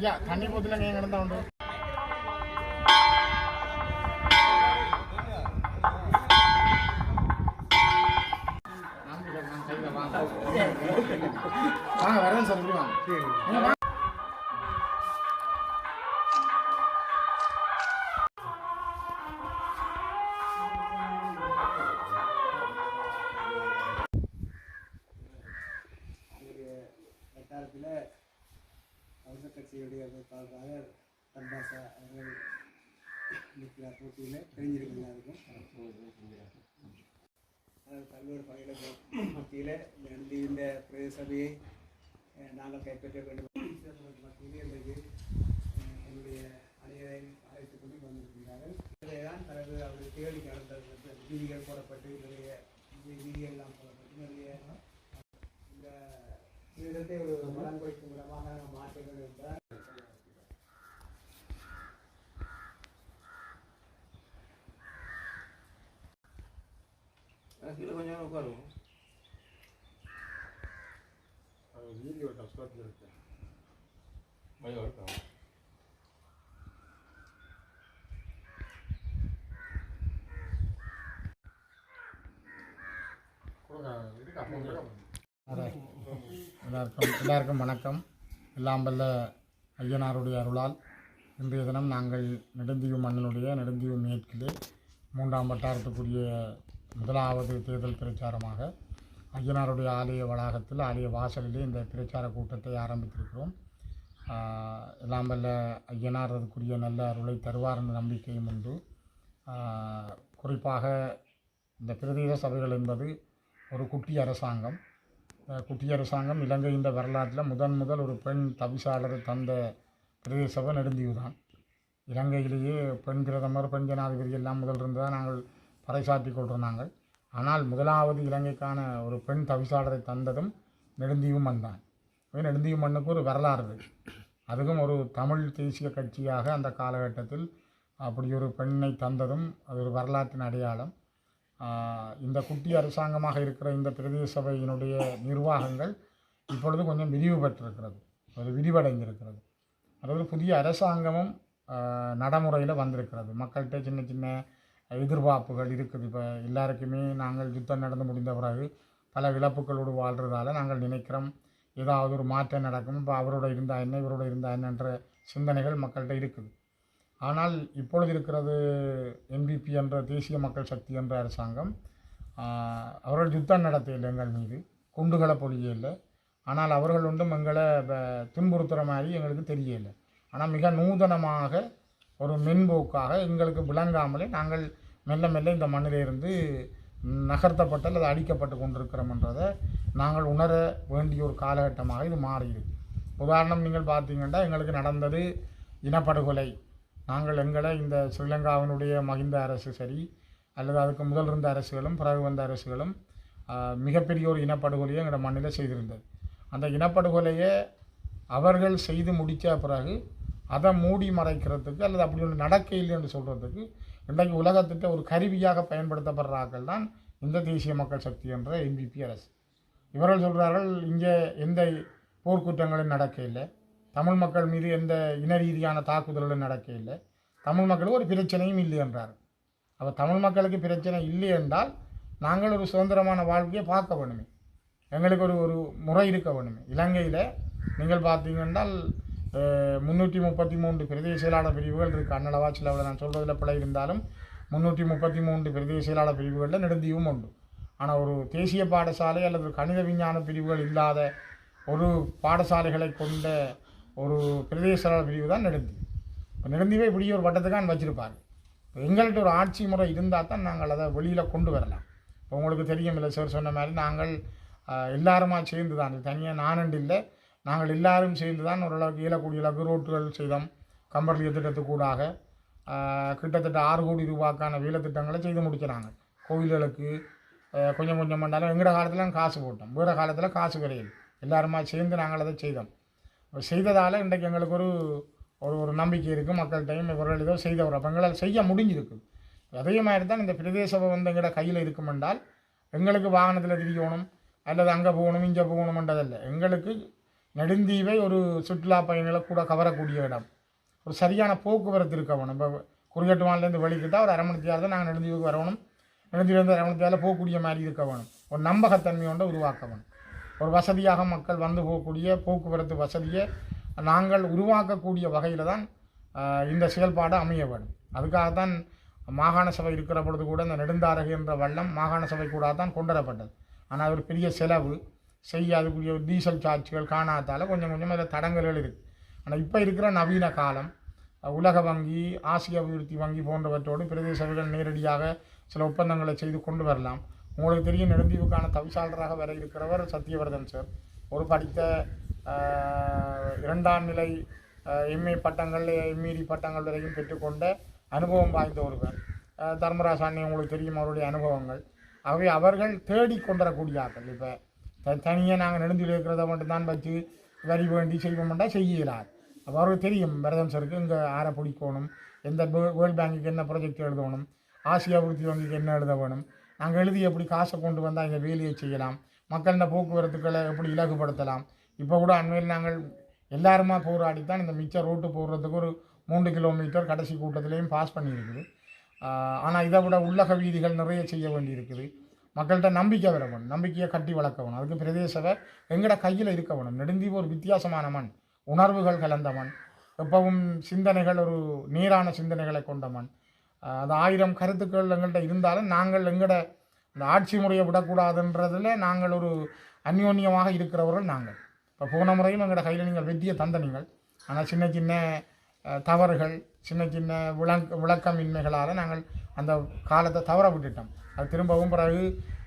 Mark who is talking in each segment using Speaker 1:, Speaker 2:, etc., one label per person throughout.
Speaker 1: അല്ല കണ്ണി പൊതുലെ നീ
Speaker 2: എങ്ങനെ ഉണ്ട് கட்சியுடைய வேட்பாளராக தன்பாசா அவர்கள் நிற்கிறார். போட்டியில் தெரிஞ்சிருக்கு எல்லாருக்கும். அதாவது பல்வேறு பகையில மத்தியில் நடந்து இந்த பிரதேச சபையை நாங்கள் கைப்பற்ற வேண்டும். மத்தியில் இன்றைக்கு என்னுடைய அணியரை அழைத்துக் கொண்டு வந்திருக்கிறார்கள். இதைதான் தனது அவர்கள் தேடி நடந்த வீதிகள் போடப்பட்டு நிறைய வீதிகள் போடப்பட்டு நிறைய இந்த விதத்தை ஒரு வளம் குறைக்கும் விதமாக மாற்ற வேண்டும் என்றால்
Speaker 3: கீழே கொஞ்சம் உட்காருவோம்
Speaker 1: வீடியோ டஸ்ட் இருக்கு
Speaker 3: பயம் இருக்கும்
Speaker 1: எல்லாருக்கும் எல்லாருக்கும் வணக்கம் எல்லாம் வல்ல ஐயனாருடைய அருளால் இன்றைய தினம் நாங்கள் நெடுந்தீவு மண்ணினுடைய நெடுந்தீவு மேற்கிலே மூன்றாம் வட்டாரத்துக்குரிய முதலாவது தேர்தல் பிரச்சாரமாக ஐயனாருடைய ஆலய வளாகத்தில் ஆலய வாசலிலே இந்த பிரச்சார கூட்டத்தை ஆரம்பித்திருக்கிறோம். எல்லாம் வல்ல ஐயனார் அதுக்குரிய நல்ல அருளை தருவார் என்ற நம்பிக்கையும் உண்டு. குறிப்பாக இந்த பிரதேச சபைகள் என்பது ஒரு குட்டி அரசாங்கம். குட்டி அரசாங்கம் இலங்கையின் வரலாற்றில் முதன் முதல் ஒரு பெண் தவிசாளர் தந்த பிரதேச சபை நெடுந்தீவு தான் இலங்கையிலேயே பெண் பிரதமர் பெண் ஜனாதிபதி எல்லாம் முதல் இருந்து தான் நாங்கள் பறைசாற்றி கொண்டிருந்தாங்க. ஆனால் முதலாவது இலங்கைக்கான ஒரு பெண் தவிசாளரை தந்ததும் நெடுந்தீவு மண் தான் நெடுந்தீவு மண்ணுக்கு ஒரு வரலாறு இருக்கு அதுவும் ஒரு தமிழ் தேசிய கட்சியாக அந்த காலகட்டத்தில் அப்படி ஒரு பெண்ணை தந்ததும் அது ஒரு வரலாற்றின் அடையாளம். இந்த குட்டி அரசாங்கமாக இருக்கிற இந்த பிரதேச சபையினுடைய நிர்வாகங்கள் இப்பொழுது கொஞ்சம் விரிவு பெற்றிருக்கிறது. அது விரிவடைந்திருக்கிறது. அதாவது புதிய அரசாங்கமும் நடைமுறையில் வந்திருக்கிறது. மக்கள்கிட்ட சின்ன சின்ன எதிர்பார்ப்புகள் இருக்குது. இப்போ எல்லாருக்குமே நாங்கள் யுத்தம் நடந்து முடிந்த பிறகு பல இழப்புகளோடு வாழ்கிறதால நாங்கள் நினைக்கிறோம். ஏதாவது ஒரு மாற்றம் நடக்கும். இப்போ அவரோட இருந்தால் என்ன இவரோட இருந்தால் என்னன்ற சிந்தனைகள் மக்கள்கிட்ட இருக்குது. ஆனால் இப்பொழுது இருக்கிறது என்பிபி என்ற தேசிய மக்கள் சக்தி என்ற அரசாங்கம் அவர்கள் யுத்தம் நடத்தையில் எங்கள் மீது குண்டுகளை பொழியவில்லை ஆனால் அவர்கள் ஒன்றும் எங்களை துன்புறுத்துகிற மாதிரி எங்களுக்கு தெரியலை. ஆனால் மிக நூதனமாக ஒரு மென்போக்காக எங்களுக்கு விளங்காமலே நாங்கள் மெல்ல மெல்ல இந்த மண்ணிலிருந்து நகர்த்தப்பட்டு அல்லது அழிக்கப்பட்டு கொண்டிருக்கிறோம்ன்றதை நாங்கள் உணர வேண்டிய ஒரு காலகட்டமாக இது மாறியிருக்கு உதாரணம் நீங்கள் பார்த்தீங்கன்னா எங்களுக்கு நடந்தது இனப்படுகொலை. நாங்கள் எங்களை இந்த ஸ்ரீலங்காவினுடைய மகிந்த அரசு சரி அல்லது அதுக்கு முதல் இருந்த அரசுகளும் பிறகு வந்த அரசுகளும் மிகப்பெரிய ஒரு இனப்படுகொலையை எங்களோட மண்ணில் செய்திருந்தது. அந்த இனப்படுகொலையை அவர்கள் செய்து முடித்த பிறகு அதை மூடி மறைக்கிறதுக்கு அல்லது அப்படி ஒன்று நடக்கையில் என்று சொல்கிறதுக்கு இன்றைக்கு உலகத்திட்ட ஒரு கருவியாக பயன்படுத்தப்படுறார்கள் தான் இந்த தேசிய மக்கள் சக்தி என்ற எம்பிபி அரசு. இவர்கள் சொல்கிறார்கள் இங்கே எந்த போர்க்குற்றங்களும் இல்லை. தமிழ் மக்கள் மீது எந்த இன ரீதியான தாக்குதல்களும் நடக்க இல்லை. தமிழ் மக்களுக்கு ஒரு பிரச்சனையும் இல்லை என்றார். அப்போ தமிழ் மக்களுக்கு பிரச்சனை இல்லை என்றால் நாங்கள் ஒரு சுதந்திரமான வாழ்க்கையை பார்க்க வேணுமே. எங்களுக்கு ஒரு ஒரு முறை இருக்க வேணுமே. இலங்கையில் நீங்கள் பார்த்தீங்கன்னால் முந்நூற்றி முப்பத்தி மூன்று பிரதேச செயலாளர் பிரிவுகள் இருக்குது அன்னடா வாட்சில் அவ்வளோ நான் சொல்கிறதுல பிழை இருந்தாலும் முந்நூற்றி முப்பத்தி மூன்று பிரதேச செயலாளர் பிரிவுகளில் நெடுந்தீவும் உண்டு. ஆனால் ஒரு தேசிய பாடசாலை அல்லது கணித விஞ்ஞான பிரிவுகள் இல்லாத ஒரு பாடசாலைகளை கொண்ட ஒரு பிரதேச செயலாளர் பிரிவு தான் நெடுந்தி. இப்போ நெடுந்தீவை இப்படி ஒரு வட்டத்துக்கான் வச்சுருப்பார். எங்கள்கிட்ட ஒரு ஆட்சி முறை இருந்தால் தான் நாங்கள் அதை வெளியில் கொண்டு வரலாம். இப்போ உங்களுக்கு தெரியும் இல்லை சார் சொன்ன மாதிரி நாங்கள் எல்லாருமா சேர்ந்து தான் தனியாக நானண்டு இல்லை. நாங்கள் எல்லாரும் சேர்ந்து தான் ஓரளவுக்கு இயலக்கூடிய அளவுக்கு ரோட்டுகள் செய்தோம். கம்பர்லிய திட்டத்துக்கூடாக. கிட்டத்தட்ட ஆறு கோடி ரூபாய்க்கான வேலை திட்டங்களை செய்து முடிக்கிறாங்க. கோயில்களுக்கு கொஞ்சம் கொஞ்சம் பண்ணாலும் எங்கட காலத்தில் காசு போட்டோம். வேறு காலத்தில் காசு கிடையாது. எல்லாருமா சேர்ந்து நாங்கள் அதை செய்தோம். செய்ததால் இன்றைக்கு எங்களுக்கு ஒரு ஒரு ஒரு நம்பிக்கை இருக்குது மக்கள்கிட்டையும் இவர்கள் ஏதோ செய்தவர். அப்போ எங்களால் செய்ய முடிஞ்சிருக்கு. அதே மாதிரி தான் இந்த பிரதேச வந்து எங்களோட கையில் இருக்கும் என்றால் எங்களுக்கு வாகனத்தில் திரியணும் அல்லது அங்கே போகணும் இங்கே போகணுமென்றதல்ல. எங்களுக்கு நெடுந்தீவை ஒரு சுற்றுலா பயணிகளை கூட கவரக்கூடிய இடம். ஒரு சரியான போக்குவரத்து இருக்கணும் இப்போ குறியட்டுவான்லேருந்து வெளிக்கிட்டால் ஒரு அரை மணி தான் நாங்கள் நெடுந்தீவுக்கு வரணும். நெடுந்தீவிலேருந்து அரை மணி போகக்கூடிய மாதிரி இருக்க வேணும். ஒரு நம்பகத்தன்மையோட உருவாக்க வேணும். ஒரு வசதியாக மக்கள் வந்து போகக்கூடிய போக்குவரத்து வசதியை நாங்கள் உருவாக்கக்கூடிய வகையில் தான் இந்த செயல்பாடு அமைய வேண்டும். அதுக்காகத்தான் மாகாண சபை இருக்கிற பொழுது கூட இந்த நெடுந்தாரகு என்ற வள்ளம் மாகாண சபை கூட தான் கொண்டு வரப்பட்டது ஆனால் அது ஒரு பெரிய செலவு. செய்ய அதுக்குரிய டீசல் சார்ஜ்கள் காணாதால் கொஞ்சம் கொஞ்சம் அதில் தடங்கல்கள் இருக்குது ஆனால் இப்போ இருக்கிற நவீன காலம் உலக வங்கி ஆசிய அபிவிருத்தி வங்கி போன்றவற்றோடு பிரதேச சபைகள் நேரடியாக சில ஒப்பந்தங்களை செய்து கொண்டு வரலாம். உங்களுக்கு தெரியும் நெடுந்தீவுக்கான தவிசாளராக வர இருக்கிறவர் சத்யவர்தன் சார். ஒரு படித்த இரண்டாம் நிலை எம்ஏ பட்டங்கள் எம்இடி பட்டங்கள் வரையும் பெற்றுக்கொண்ட அனுபவம் வாய்ந்த ஒருவர். ஆஹ், உங்களுக்கு தெரியும் அவருடைய அனுபவங்கள். ஆகவே அவர்கள் தேடி கொண்டு வரக்கூடிய இப்போ தனியாக நாங்கள் நெடுந்தில் இருக்கிறத மட்டும்தான் வச்சு வரி வேண்டி செய்வோம்னா செய்ய அப்போ அவருக்கு தெரியும் பரதம் சருக்கு இங்கே ஆரை பிடிக்கணும் எந்த வேர்ல்ட் பேங்குக்கு என்ன ப்ராஜெக்ட் எழுதணும் ஆசியா அபிவிருத்தி வங்கிக்கு என்ன எழுத வேணும் நாங்கள் எழுதி எப்படி காசை கொண்டு வந்தால் இந்த வேலையை செய்யலாம் மக்கள் இந்த போக்குவரத்துக்களை எப்படி இலகுபடுத்தலாம் இப்போ கூட அண்மையில் நாங்கள் எல்லாருமா போராடி தான் இந்த மிச்ச ரோட்டு போடுறதுக்கு ஒரு மூன்று கிலோமீட்டர் கடைசி கூட்டத்திலையும் பாஸ் பண்ணியிருக்குது. ஆனால் இதை விட உள்ளக வீதிகள் நிறைய செய்ய வேண்டியிருக்குது. மக்கள்கிட்ட நம்பிக்கை வர வேணும். நம்பிக்கையை கட்டி வளர்க்க வேணும். அதுக்கு பிரதேசவை எங்கட கையில் இருக்க வேணும். நெடுந்தீவு ஒரு வித்தியாசமான மண். உணர்வுகள் கலந்த மண். எப்பவும் சிந்தனைகள் ஒரு நேரான சிந்தனைகளை கொண்ட மண். அது ஆயிரம் கருத்துக்கள் எங்கள்கிட்ட இருந்தாலும் நாங்கள் எங்கட இந்த ஆட்சி முறையை விடக்கூடாதுன்றதில் நாங்கள் ஒரு அந்யோன்யமாக இருக்கிறவர்கள் நாங்கள். இப்போ போன முறையும் எங்களோட கையில் நீங்கள் வெற்றியை தந்த நீங்கள் ஆனால் சின்ன சின்ன தவறுகள் சின்ன சின்ன விளக்க விளக்கமின்மைகளால் நாங்கள் அந்த காலத்தை தவற விட்டுட்டோம். அது திரும்பவும் பிறகு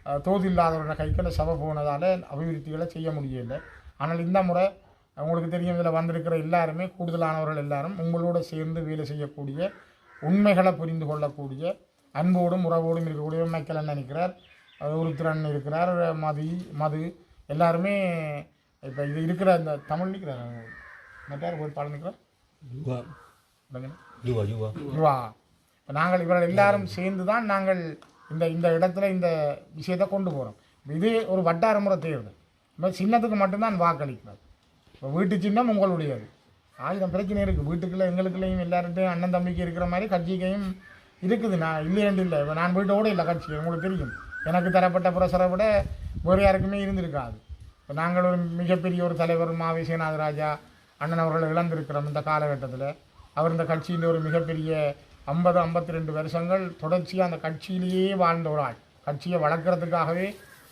Speaker 1: அஹ், தோதில்லாதவரோட கைக்கில் அந்த போனதால் அபிவிருத்திகளை செய்ய முடியலை ஆனால் இந்த முறை உங்களுக்கு தெரியும் இதில் வந்திருக்கிற எல்லாருமே கூடுதலானவர்கள் எல்லாரும் உங்களோட சேர்ந்து வேலை செய்யக்கூடிய உண்மைகளை புரிந்து கொள்ளக்கூடிய அன்போடும் உறவோடும் இருக்கக்கூடிய மைக்கேல் நினைக்கிறார்? இருக்கிறார் ஒருத்திரன் இருக்கிறார் மதி மது எல்லாருமே இப்போ இது இருக்கிற இந்த தமிழ் நிற்கிறார் மற்றார் ஒரு பாடம் நிற்கிறார்
Speaker 3: யுவா
Speaker 1: இப்போ நாங்கள் இவர்கள் எல்லாரும் சேர்ந்து தான் நாங்கள் இந்த இந்த இடத்துல இந்த விஷயத்தை கொண்டு போகிறோம் இது ஒரு வட்டார முறை தேர்தல். இப்போ சின்னத்துக்கு மட்டும்தான் வாக்களிக்கிறது இப்போ வீட்டு சின்னம் உங்களுடையது. ஆயிரம் பிரச்சனை இருக்குது வீட்டுக்குள்ளே எங்களுக்குள்ளேயும் எல்லார்ட்டையும் அண்ணன் தம்பிக்கு இருக்கிற மாதிரி கட்சிக்கையும் இருக்குது. நான் இல்லையென்று இல்லை. இப்போ நான் வீட்டோட இல்லை கட்சி உங்களுக்கு தெரியும். எனக்கு தரப்பட்ட புரசரை விட வேறு யாருக்குமே இருந்திருக்காது. இப்போ நாங்கள் ஒரு மிகப்பெரிய ஒரு தலைவர் மாவி சேனாதராஜா அண்ணன் அவர்கள் இழந்திருக்கிறோம் இந்த காலகட்டத்தில். அவர் இந்த கட்சியின் ஒரு மிகப்பெரிய ஐம்பது ஐம்பத்தி ரெண்டு வருஷங்கள் தொடர்ச்சியாக அந்த கட்சியிலேயே வாழ்ந்த ஒரு ஆள். கட்சியை வளர்க்குறதுக்காகவே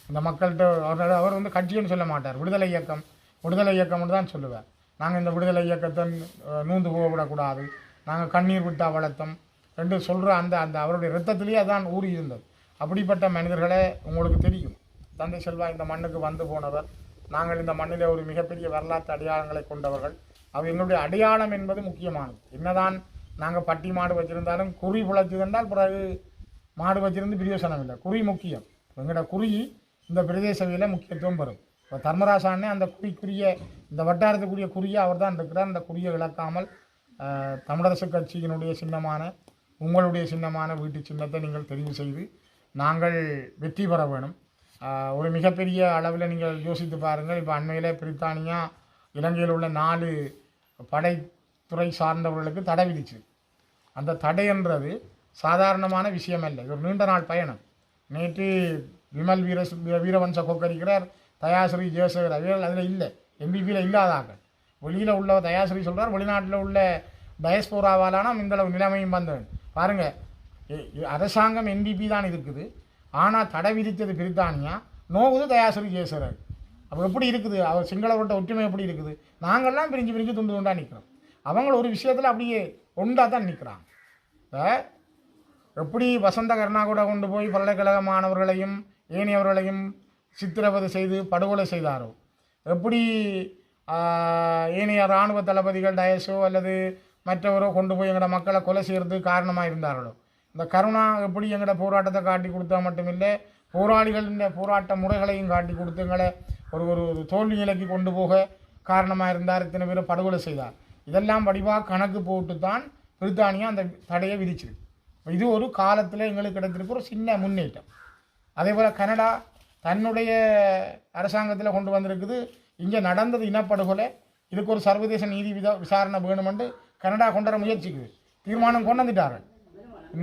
Speaker 1: இந்த மக்கள்கிட்ட அவர் அவர் வந்து கட்சின்னு சொல்ல மாட்டார். விடுதலை இயக்கம். விடுதலை இயக்கம்னு தான் சொல்லுவார். நாங்கள் இந்த விடுதலை இயக்கத்தை நூந்து போக விடக்கூடாது நாங்கள் கண்ணீர் விட்டா வளர்த்தோம் ரெண்டு சொல்கிற அந்த அந்த அவருடைய ரத்தத்திலேயே அதான் ஊறி இருந்தது. அப்படிப்பட்ட மனிதர்களை உங்களுக்கு தெரியும். தந்தை செல்வா இந்த மண்ணுக்கு வந்து போனவர். நாங்கள் இந்த மண்ணிலே ஒரு மிகப்பெரிய வரலாற்று அடையாளங்களை கொண்டவர்கள். அவை எங்களுடைய அடையாளம் என்பது முக்கியமானது. என்னதான் நாங்கள் பட்டி மாடு வச்சுருந்தாலும் குறி புழைச்சதென்றால் பிறகு மாடு வச்சிருந்து பிரயோசனம் இல்லை. குறி முக்கியம். எங்களோட குறி இந்த பிரதேச முக்கியத்துவம் பெறும். இப்போ தர்மராசானே அந்த குறிக்குரிய இந்த வட்டாரத்துக்குரிய குறியை அவர் தான் இருக்கிறார். அந்த குறியை விளக்காமல் தமிழரசு கட்சியினுடைய சின்னமான உங்களுடைய சின்னமான வீட்டு சின்னத்தை நீங்கள் தெரிவு செய்து நாங்கள் வெற்றி பெற வேணும். ஒரு மிகப்பெரிய அளவில் நீங்கள் யோசித்து பாருங்கள். இப்போ அண்மையில் பிரித்தானியா இலங்கையில் உள்ள நாலு படைத்துறை சார்ந்தவர்களுக்கு தடை விதிச்சு அந்த தடைன்றது சாதாரணமான விஷயம் அல்ல இது ஒரு நீண்ட நாள் பயணம். நேற்று விமல் வீர வீரவன்ச கொக்கரிக்கிறார் தயாஸ்ரீ ஜெயசேகர் அவர்கள் அதில் இல்லை. எம்பிபியில் இல்லாதாங்க வெளியில் உள்ள தயாஸ்ரீ சொல்கிறார் வெளிநாட்டில் உள்ள டயஸ்போராவாலான இந்தளவு நிலைமையும் வந்தவன். பாருங்கள் அரசாங்கம் என்பிபி தான் இருக்குது. ஆனால் தடை விதித்தது பிரித்தானியா? நோவுது தயாஸ்ரீ ஜெயசேகர். அப்போ எப்படி இருக்குது? அவர் சிங்களவர்கிட்ட ஒற்றுமை எப்படி இருக்குது? நாங்கள்லாம் பிரிஞ்சு பிரிஞ்சு துண்டு துண்டாக நிற்கிறோம் அவங்கள ஒரு விஷயத்தில் அப்படியே ஒன்றா தான் நிற்கிறாங்க எப்படி வசந்த கருணாகூட கொண்டு போய் பல்கலைக்கழக மாணவர்களையும் ஏனையவர்களையும் சித்திரவதை செய்து படுகொலை செய்தாரோ? எப்படி ஏனைய இராணுவ தளபதிகள் டயஸோ அல்லது மற்றவரோ கொண்டு போய் எங்களோட மக்களை கொலை செய்கிறதுக்கு காரணமாக இருந்தார்களோ இந்த கருணா எப்படி எங்களோட போராட்டத்தை காட்டி கொடுத்தா மட்டுமில்லை போராளிகளின் போராட்ட முறைகளையும் காட்டி கொடுத்து எங்களை ஒரு ஒரு ஒரு தோல்வி நிலைக்கு கொண்டு போக காரணமாக இருந்தார். இத்தனை பேரை படுகொலை செய்தார். இதெல்லாம் வடிவாக கணக்கு போட்டு தான் பிரித்தானியா அந்த தடையை விதிச்சிருக்கு. இது ஒரு காலத்தில் எங்களுக்கு கிடைத்திருக்க ஒரு சின்ன முன்னேற்றம். அதே போல் கனடா தன்னுடைய அரசாங்கத்தில் கொண்டு வந்திருக்குது. இங்கே நடந்தது இனப்படுகொலை. இதுக்கு ஒரு சர்வதேச நீதி வித விசாரணை வேணுமென்று கனடா கொண்டு வர முயற்சிக்குது. தீர்மானம் கொண்டு வந்துட்டார்கள்.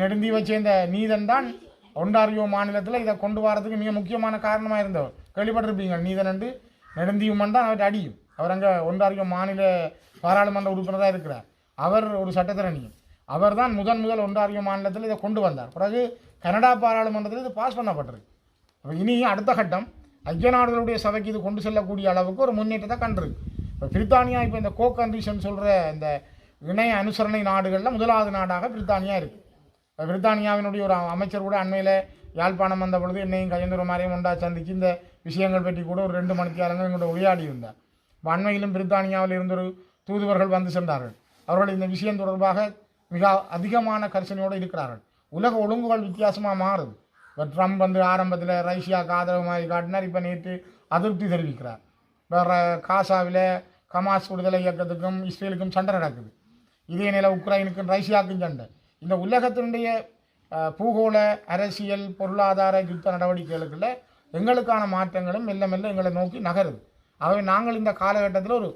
Speaker 1: நெடுந்தி சேர்ந்த நீதன் தான் ஒண்டாரியோ மாநிலத்தில் இதை கொண்டு வரதுக்கு மிக முக்கியமான காரணமாக இருந்தவர். கேள்விப்பட்டிருப்பீங்க. நீத நண்டு நெடுந்தியுமன் தான் அவர்கிட்ட அடியும். அவர் அங்கே ஒண்டாரியோ மாநில பாராளுமன்ற உறுப்பினராக இருக்கிறார். அவர் ஒரு சட்டத்திறனியும் அவர் தான் முதன் முதல் ஒன்றாரியோ மாநிலத்தில் இதை கொண்டு வந்தார். பிறகு கனடா பாராளுமன்றத்தில் இது பாஸ் பண்ணப்பட்டிருக்கு அப்போ இனி அடுத்த கட்டம் ஐக்கிய நாடுகளுடைய சபைக்கு இது கொண்டு செல்லக்கூடிய அளவுக்கு ஒரு முன்னேற்றத்தை கண்டிருக்கு. இப்போ பிரித்தானியா இப்போ இந்த கோ கண்டிஷன் சொல்கிற இந்த இணைய அனுசரணை நாடுகளில் முதலாவது நாடாக பிரித்தானியா இருக்குது பிரித்தானியாவினுடைய ஒரு அமைச்சர் கூட அண்மையில் யாழ்ப்பாணம் வந்த பொழுது என்னையும் கஜேந்திர மாதிரியும் உண்டா சந்திச்சு இந்த விஷயங்கள் பற்றி கூட ஒரு ரெண்டு மணித்தியாலங்கள் எங்களோட உரையாடி இருந்தார். இப்போ அண்மையிலும் பிரித்தானியாவில் இருந்தொரு ஒரு தூதுவர்கள் வந்து சென்றார்கள். அவர்கள் இந்த விஷயம் தொடர்பாக மிக அதிகமான கரிசனையோடு இருக்கிறார்கள். உலக ஒழுங்குகள் வித்தியாசமாக மாறுது. இப்போ ட்ரம்ப் வந்து ஆரம்பத்தில் ரஷ்யாவுக்கு ஆதரவு மாதிரி காட்டினார் இப்போ நேற்று அதிருப்தி தெரிவிக்கிறார். வேற காசாவில் கமாஸ் விடுதலை இயக்கத்துக்கும் இஸ்ரேலுக்கும் சண்டை நடக்குது. இதே நிலை உக்ரைனுக்கும் ரஷ்யாவுக்கும் சண்டை. இந்த உலகத்தினுடைய பூகோள அரசியல் பொருளாதார யுத்த நடவடிக்கைகளுக்குள்ள எங்களுக்கான மாற்றங்களும் மெல்ல மெல்ல எங்களை நோக்கி நகருது. ஆகவே நாங்கள் இந்த காலகட்டத்தில் ஒரு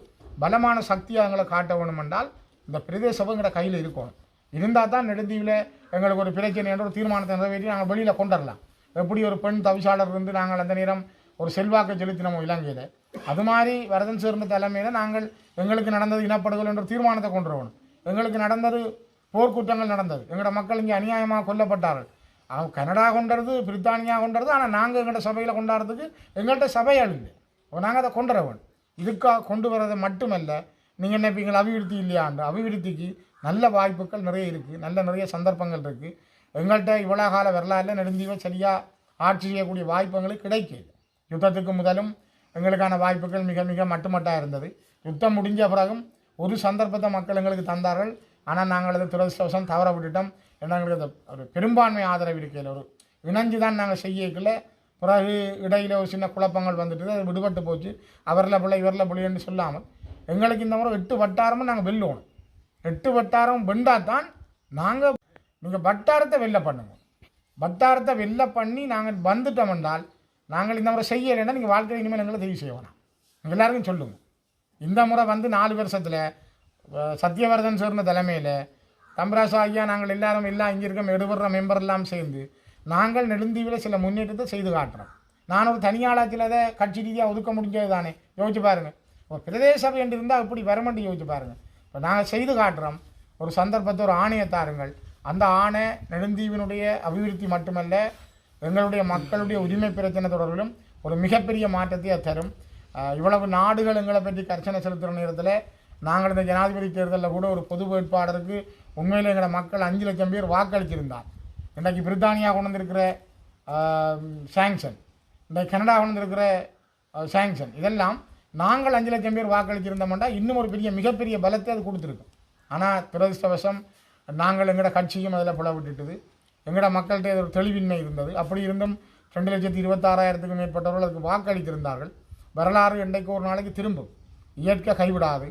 Speaker 1: பலமான சக்தியாக எங்களை காட்ட வேணும் என்றால் இந்த பிரதேசம் எங்களோட கையில் இருக்கணும். இருந்தால் தான் நெடுந்தீவில் எங்களுக்கு ஒரு பிரச்சனை என்ற ஒரு தீர்மானத்தை நிறைவேற்றி நாங்கள் வெளியில் கொண்டு வரலாம். எப்படி ஒரு பெண் தவிசாளர் இருந்து நாங்கள் அந்த நேரம் ஒரு செல்வாக்கை செலுத்தினோம் இலங்கையில். அது மாதிரி வரதன் சேர்ந்த தலைமையில் நாங்கள் எங்களுக்கு நடந்தது இனப்படுகொலை என்ற தீர்மானத்தை கொண்டு வரணும். எங்களுக்கு நடந்தது போர்க்குற்றங்கள் நடந்தது. எங்களோட மக்கள் இங்கே அநியாயமாக கொல்லப்பட்டார்கள். அவங்க கனடா கொண்டது பிரித்தானியா கொண்டது ஆனால் நாங்கள் எங்கள்கிட்ட சபையில் கொண்டாடுறதுக்கு எங்கள்கிட்ட சபை இல்லை. நாங்கள் அதை கொண்டு வரவன் வேணும் இதுக்காக கொண்டு வர்றது மட்டுமல்ல நீங்கள் நினைப்பீங்க அபிவிருத்தி இல்லையாண்டு? அபிவிருத்திக்கு நல்ல வாய்ப்புகள் நிறைய இருக்குது நல்ல நிறைய சந்தர்ப்பங்கள் இருக்குது எங்கள்கிட்ட இவ்வளோ கால வரலாறுல நெடுந்தீவை சரியாக ஆட்சி செய்யக்கூடிய வாய்ப்புகள் கிடைக்கல. யுத்தத்துக்கு முதலும் எங்களுக்கான வாய்ப்புகள் மிக மிக மட்டுமட்டாக இருந்தது. யுத்தம் முடிஞ்ச பிறகும் ஒரு சந்தர்ப்பத்தை மக்கள் எங்களுக்கு தந்தார்கள். ஆனால் நாங்கள் அதை துரதிருஷ்டவசம் தவற விட்டுட்டோம். ஏன்னா எங்களுக்கு அந்த ஒரு பெரும்பான்மை ஆதரவு இருக்கையில் ஒரு இணைஞ்சு தான் நாங்கள் செய்யக்கல பிறகு இடையில ஒரு சின்ன குழப்பங்கள் வந்துட்டு அது விடுபட்டு போச்சு. அவரில் பிள்ளை இவரில் பிள்ளைன்னு சொல்லாமல் எங்களுக்கு இந்த முறை எட்டு வட்டாரமும் நாங்கள் வெல்லுவோம். எட்டு வட்டாரம் வெண்டா தான் நாங்கள் நீங்கள் வட்டாரத்தை வெளில பண்ணுங்க. வட்டாரத்தை வெளில பண்ணி நாங்கள் வந்துட்டோம் என்றால் நாங்கள் இந்த முறை செய்யலைன்னா நீங்கள் வாழ்க்கையில் இனிமேல் எங்களை தெரிவு செய்ய வேணாம். எல்லாருக்கும் சொல்லுங்கள் இந்த முறை வந்து நாலு வருஷத்தில் சத்யவர்தன் சொன்ன தலைமையில் தம்பராசா ஐயா நாங்கள் எல்லாரும் எல்லாம் இங்கே இருக்க எடுபடுற மெம்பர் எல்லாம் சேர்ந்து நாங்கள் நெடுந்தீவில் சில முன்னேற்றத்தை செய்து காட்டுறோம். நான் ஒரு தனியாளத்தில் அதை கட்சி ரீதியாக ஒதுக்க முடிஞ்சது தானே? யோசிச்சு பாருங்கள் ஒரு பிரதேச சபை என்று இருந்தால் இப்படி வரமாட்டி யோசிச்சு பாருங்கள் இப்போ நாங்கள் செய்து காட்டுறோம். ஒரு சந்தர்ப்பத்தை ஒரு ஆணையை தாருங்கள். அந்த ஆணை நெடுந்தீவினுடைய அபிவிருத்தி மட்டுமல்ல எங்களுடைய மக்களுடைய உரிமை பிரச்சனை தொடர்பிலும் ஒரு மிகப்பெரிய மாற்றத்தை தரும். இவ்வளவு நாடுகள் எங்களை பற்றி கர்ச்சனை செலுத்துகிற நேரத்தில் நாங்கள் இந்த ஜனாதிபதி தேர்தலில் கூட ஒரு பொது வேட்பாளருக்கு உண்மையில் எங்களை மக்கள் அஞ்சு லட்சம் பேர் வாக்களிச்சிருந்தார். இன்றைக்கு பிரித்தானியா கொண்டு வந்திருக்கிற சாங்ஷன் இன்றைக்கு கனடா கொண்டு வந்திருக்கிற சாங்ஷன் இதெல்லாம் நாங்கள் அஞ்சு லட்சம் பேர் வாக்களிச்சிருந்தோம்னா இன்னும் ஒரு பெரிய மிகப்பெரிய பலத்தை அது கொடுத்துருக்கும். ஆனால் துரதிருஷ்டவசம் நாங்கள் எங்களோட கட்சியும் அதில் புலவிட்டுட்டுது எங்களோட மக்கள்கிட்ட ஒரு தெளிவின்மை இருந்தது. அப்படி இருந்தும் ரெண்டு லட்சத்தி இருபத்தாறாயிரத்துக்கும் மேற்பட்டவர்கள் அதுக்கு வாக்களித்திருந்தார்கள். வரலாறு என்றைக்கு ஒரு நாளைக்கு திரும்பும். இயற்கை கைவிடாது.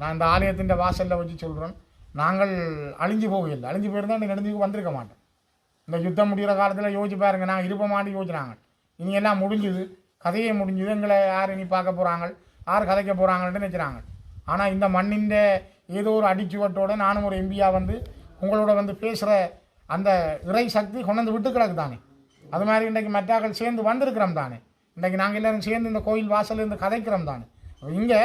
Speaker 1: நான் இந்த ஆலயத்தின் வாசலில் வச்சு சொல்கிறேன் நாங்கள் அழிஞ்சு போகவில்லை அழிஞ்சு போயிருந்தால் இந்த நெடுஞ்சுக்கு வந்திருக்க மாட்டோம் இந்த யுத்தம் முடிகிற காலத்தில் யோசிச்சு பாருங்க இருப்ப மாட்டி யோசிச்சாங்க. இனி எல்லாம் முடிஞ்சுது. கதையே முடிஞ்சுது. எங்களை யார் இனி பார்க்க போகிறாங்க யார் கதைக்க போகிறாங்கன்னு நினைக்கிறாங்க. ஆனால் இந்த மண்ணின் ஏதோ ஒரு அடிச்சுவட்டோட நானும் ஒரு எம்பியாக வந்து உங்களோட வந்து பேசுகிற அந்த இறை சக்தி கொண்டு வந்து விட்டு கிடக்கு தானே. அது மாதிரி இன்றைக்கு மற்றாக்கள் சேர்ந்து வந்திருக்கிறோம் தானே. இன்றைக்கு நாங்கள் எல்லோரும் சேர்ந்து இந்த கோயில் வாசல்ல இருந்து கதைக்கிறோம் தானே. இங்கே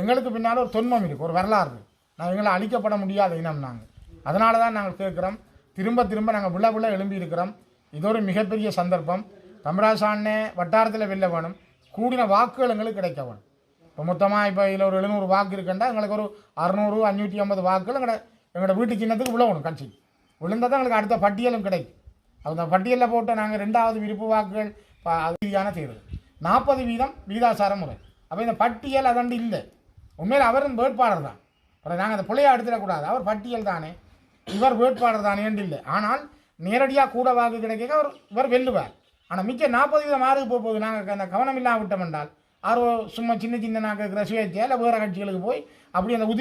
Speaker 1: எங்களுக்கு பின்னால் ஒரு தொன்மம் இருக்குது ஒரு வரலாறு. நான் எங்களை அழிக்கப்பட முடியாத இனம் நாங்கள் அதனால தான் நாங்கள் கேட்குறோம் திரும்ப திரும்ப நாங்கள் விழ விழ எழும்பி இருக்கிறோம். இது ஒரு மிகப்பெரிய சந்தர்ப்பம். தம்பராசாண்ணே வட்டாரத்தில் வெளில வேணும் கூடின வாக்குகள் எங்களுக்கு கிடைக்க வேணும். இப்போ மொத்தமாக இப்போ இதில் ஒரு எழுநூறு வாக்கு இருக்குண்டா எங்களுக்கு ஒரு அறநூறு அஞ்சூற்றி ஐம்பது வாக்குகள் எங்களோட எங்களோட வீட்டு சின்னத்துக்கு விழவணும் கட்சி விழுந்தால் தான் எங்களுக்கு அடுத்த பட்டியலும் கிடைக்கும். அந்த பட்டியலில் போட்டு நாங்கள் ரெண்டாவது விருப்பு வாக்குகள் ப- ரீதியான தேர்தல் நாற்பது வீதம் வீதாசார முறை. அப்போ இந்த பட்டியல் அதண்டு இல்லை. உண்மையில் அவரும் வேட்பாளர் தான். அப்புறம் நாங்கள் அந்த பிள்ளையை எடுத்துடக்கூடாது. அவர் பட்டியல் தானே. இவர் வேட்பாளர் தானேன்னு இல்லை. ஆனால் நேரடியாக கூட வாக்கு கிடைக்க அவர் இவர் வெல்லுவார். ஆனால் மிச்ச நாற்பது வீதம் மாறுக்கு போக போகுது. நாங்கள் அந்த கவனம் இல்லாம விட்டோம் என்றால் ஆர்வ சும்மா சின்ன சின்ன நாங்கள் இருக்கிற சுயேட்சையா இல்லை வேறு கட்சிகளுக்கு போய் அப்படி அந்த உதவி